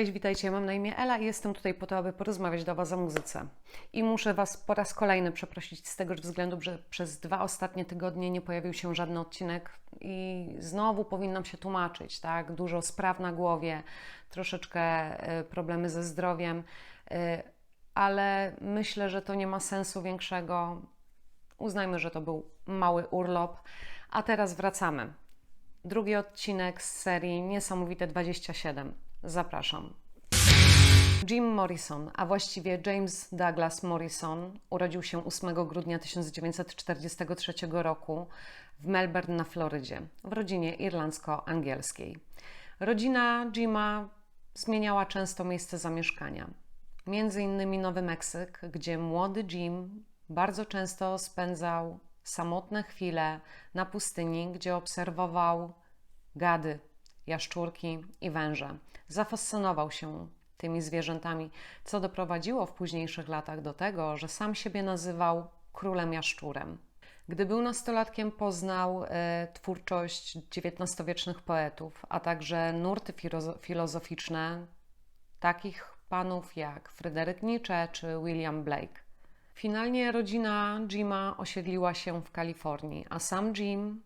Cześć, witajcie. Mam na imię Ela i jestem tutaj po to, aby porozmawiać do Was o muzyce. I muszę Was po raz kolejny przeprosić z tego względu, że przez dwa ostatnie tygodnie nie pojawił się żaden odcinek i znowu powinnam się tłumaczyć, tak? Dużo spraw na głowie, troszeczkę e, problemy ze zdrowiem, e, ale myślę, że to nie ma sensu większego. Uznajmy, że to był mały urlop, a teraz wracamy. Drugi odcinek z serii Niesamowite 27. Zapraszam. Jim Morrison, a właściwie James Douglas Morrison, urodził się 8 grudnia 1943 roku w Melbourne na Florydzie, w rodzinie irlandzko-angielskiej. Rodzina Jima zmieniała często miejsce zamieszkania. Między innymi Nowy Meksyk, gdzie młody Jim bardzo często spędzał samotne chwile na pustyni, gdzie obserwował gady, jaszczurki i węże. Zafascynował się tymi zwierzętami, co doprowadziło w późniejszych latach do tego, że sam siebie nazywał królem jaszczurem. Gdy był nastolatkiem, poznał e, twórczość XIX-wiecznych poetów, a także nurty filozo- filozoficzne takich panów jak Fryderyk Nietzsche czy William Blake. Finalnie rodzina Jima osiedliła się w Kalifornii, a sam Jim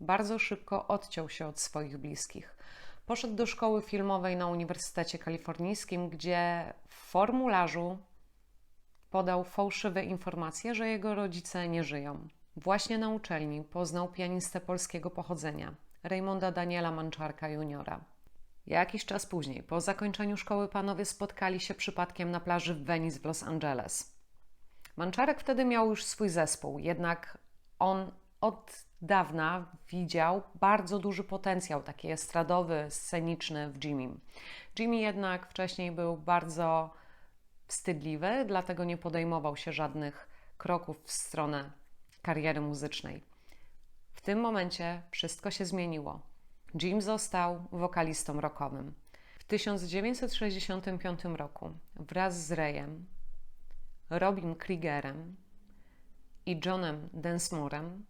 bardzo szybko odciął się od swoich bliskich. Poszedł do szkoły filmowej na Uniwersytecie Kalifornijskim, gdzie w formularzu podał fałszywe informacje, że jego rodzice nie żyją. Właśnie na uczelni poznał pianistę polskiego pochodzenia, Raymonda Daniela Manczarka juniora. Jakiś czas później, po zakończeniu szkoły, panowie spotkali się przypadkiem na plaży w Venice w Los Angeles. Manczarek wtedy miał już swój zespół, jednak on od dawna widział bardzo duży potencjał, taki estradowy, sceniczny w Jimmym. Jimmy jednak wcześniej był bardzo wstydliwy, dlatego nie podejmował się żadnych kroków w stronę kariery muzycznej. W tym momencie wszystko się zmieniło. Jim został wokalistą rockowym. W 1965 roku wraz z Rayem, Robin Kriegerem i Johnem Densmorem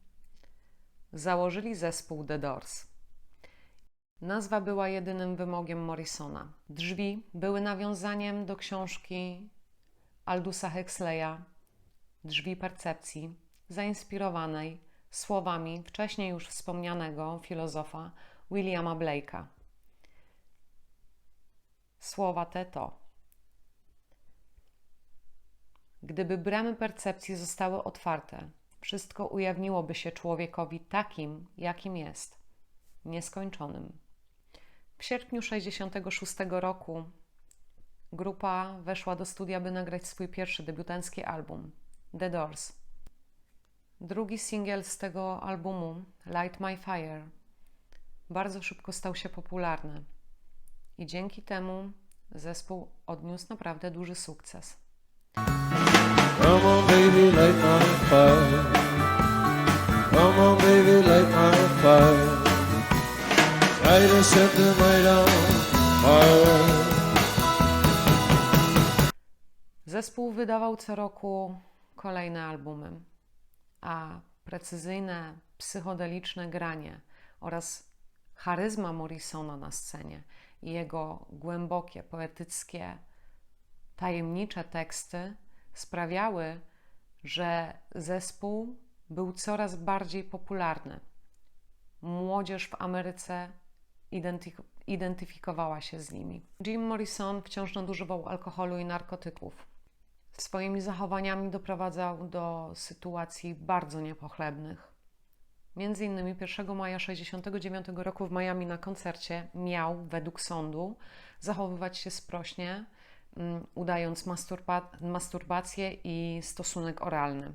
założyli zespół The Doors. Nazwa była jedynym wymogiem Morrisona. Drzwi były nawiązaniem do książki Aldusa Huxleya Drzwi percepcji, zainspirowanej słowami wcześniej już wspomnianego filozofa Williama Blake'a. Słowa te to: Gdyby bramy percepcji zostały otwarte, wszystko ujawniłoby się człowiekowi takim, jakim jest, nieskończonym. W sierpniu 1966 roku grupa weszła do studia, by nagrać swój pierwszy debiutancki album The Doors. Drugi singiel z tego albumu, Light My Fire, bardzo szybko stał się popularny i dzięki temu zespół odniósł naprawdę duży sukces. Come on, baby, light my fire. Come on, baby, light my fire. Try to set the night on fire. Zespół wydawał co roku kolejne albumy, a precyzyjne, psychodeliczne granie oraz charyzma Morrisona na scenie i jego głębokie, poetyckie, tajemnicze teksty sprawiały, że zespół był coraz bardziej popularny. Młodzież w Ameryce identyf- identyfikowała się z nimi. Jim Morrison wciąż nadużywał alkoholu i narkotyków. Swoimi zachowaniami doprowadzał do sytuacji bardzo niepochlebnych. Między innymi 1 maja 1969 roku w Miami na koncercie miał, według sądu, zachowywać się sprośnie, udając masturba- masturbację i stosunek oralny.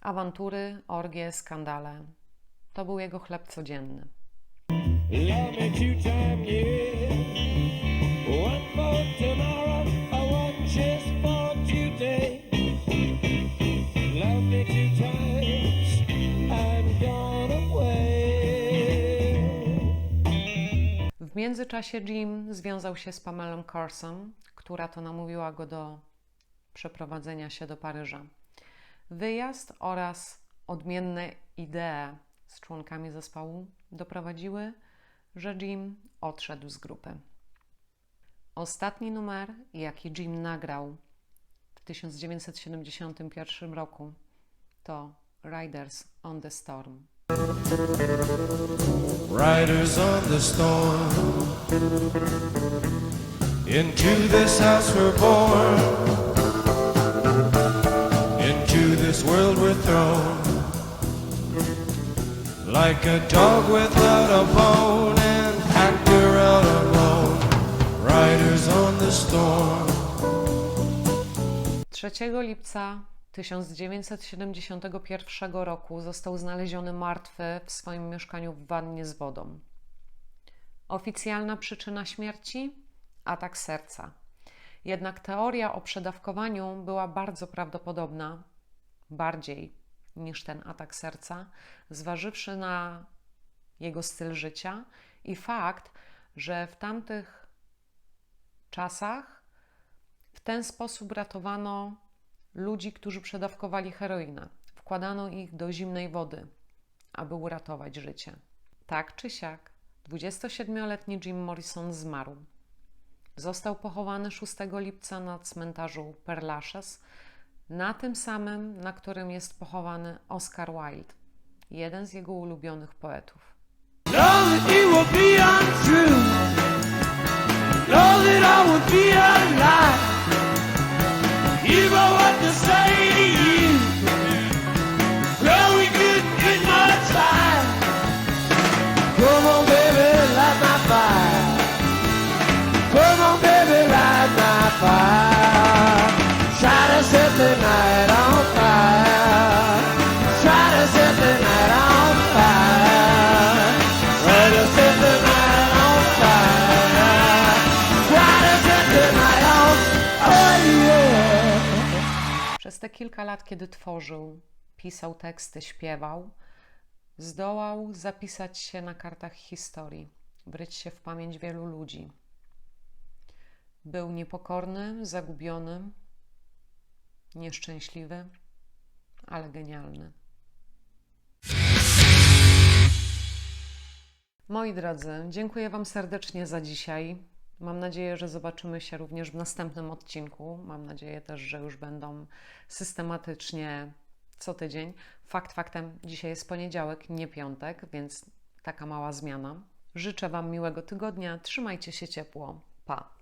Awantury, orgie, skandale to był jego chleb codzienny. W międzyczasie Jim związał się z Pamelą Carson, która to namówiła go do przeprowadzenia się do Paryża. Wyjazd oraz odmienne idee z członkami zespołu doprowadziły, że Jim odszedł z grupy. Ostatni numer, jaki Jim nagrał w 1971 roku, to Riders on the Storm. Riders on the storm. Into this house we're born. Into this world we're thrown. Like a dog without a bone, an actor out alone. Riders on the storm. 3 lipca 1971 roku został znaleziony martwy w swoim mieszkaniu w wannie z wodą. Oficjalna przyczyna śmierci? Atak serca. Jednak teoria o przedawkowaniu była bardzo prawdopodobna, bardziej niż ten atak serca, zważywszy na jego styl życia i fakt, że w tamtych czasach w ten sposób ratowano ludzi, którzy przedawkowali heroinę. Wkładano ich do zimnej wody, aby uratować życie. Tak czy siak, 27-letni Jim Morrison zmarł. Został pochowany 6 lipca na cmentarzu Perlashes, na tym samym, na którym jest pochowany Oscar Wilde, jeden z jego ulubionych poetów. Know that I be a lie. You know what to say Przez te kilka lat, kiedy tworzył, pisał teksty, śpiewał, zdołał zapisać się na kartach historii, wryć się w pamięć wielu ludzi. Był niepokorny, zagubiony, nieszczęśliwy, ale genialny. Moi drodzy, dziękuję Wam serdecznie za dzisiaj. Mam nadzieję, że zobaczymy się również w następnym odcinku. Mam nadzieję też, że już będą systematycznie co tydzień. Fakt faktem, dzisiaj jest poniedziałek, nie piątek, więc taka mała zmiana. Życzę Wam miłego tygodnia. Trzymajcie się ciepło. Pa!